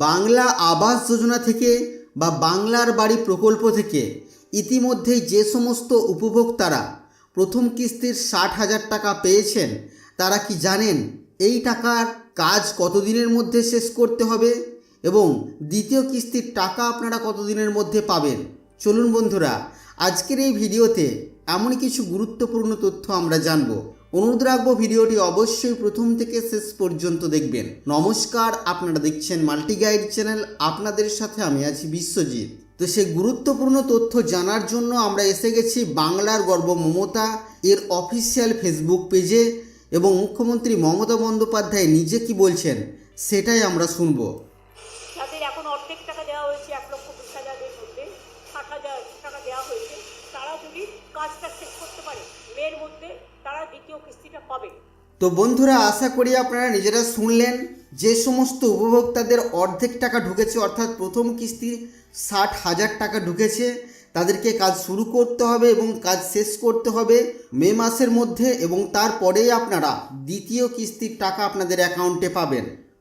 বাংলা আবাস যোজনা থেকে বা বাংলার বাড়ি প্রকল্প থেকে ইতিমধ্যেই যে সমস্ত উপভোক্তারা প্রথম কিস্তির ষাট হাজার টাকা পেয়েছেন, তারা কি জানেন এই টাকার কাজ কতদিনের মধ্যে শেষ করতে হবে এবং দ্বিতীয় কিস্তির টাকা আপনারা কতদিনের মধ্যে পাবেন? চলুন বন্ধুরা, আজকের এই ভিডিওতে এমন কিছু গুরুত্বপূর্ণ তথ্য আমরা জানব। অনুরোধ রাখব ভিডিওটি অবশ্যই প্রথম থেকে শেষ পর্যন্ত দেখবেন। নমস্কার, আপনারা দেখছেন মাল্টি গাইড চ্যানেল। আপনাদের সাথে আমি আছি বিশ্বজিৎ। তো সেই গুরুত্বপূর্ণ তথ্য জানার জন্য আমরা এসে গেছি বাংলার গর্ব মমতা, এর অফিসিয়াল ফেসবুক পেজে এবং মুখ্যমন্ত্রী মমতা বন্দ্যোপাধ্যায় নিজে কি বলছেন, সেটাই আমরা শুনব। কাজটা শেষ করতে পারে মেয়ের মধ্যে তারা দ্বিতীয় কিস্তিটা পাবে। তো বন্ধুরা, আশা করি আপনারা নিজেরা শুনলেন যে সমস্ত উপভোক্তাদের অর্ধেক টাকা ঢুকেছে, অর্থাৎ প্রথম কিস্তি ষাট হাজার টাকা ঢুকেছে। তাদেরকে কাজ শুরু করতে হবে এবং কাজ শেষ করতে হবে মে মাসের মধ্যে এবং তারপরেই আপনারা দ্বিতীয় কিস্তির টাকা আপনাদের অ্যাকাউন্টে পাবেন।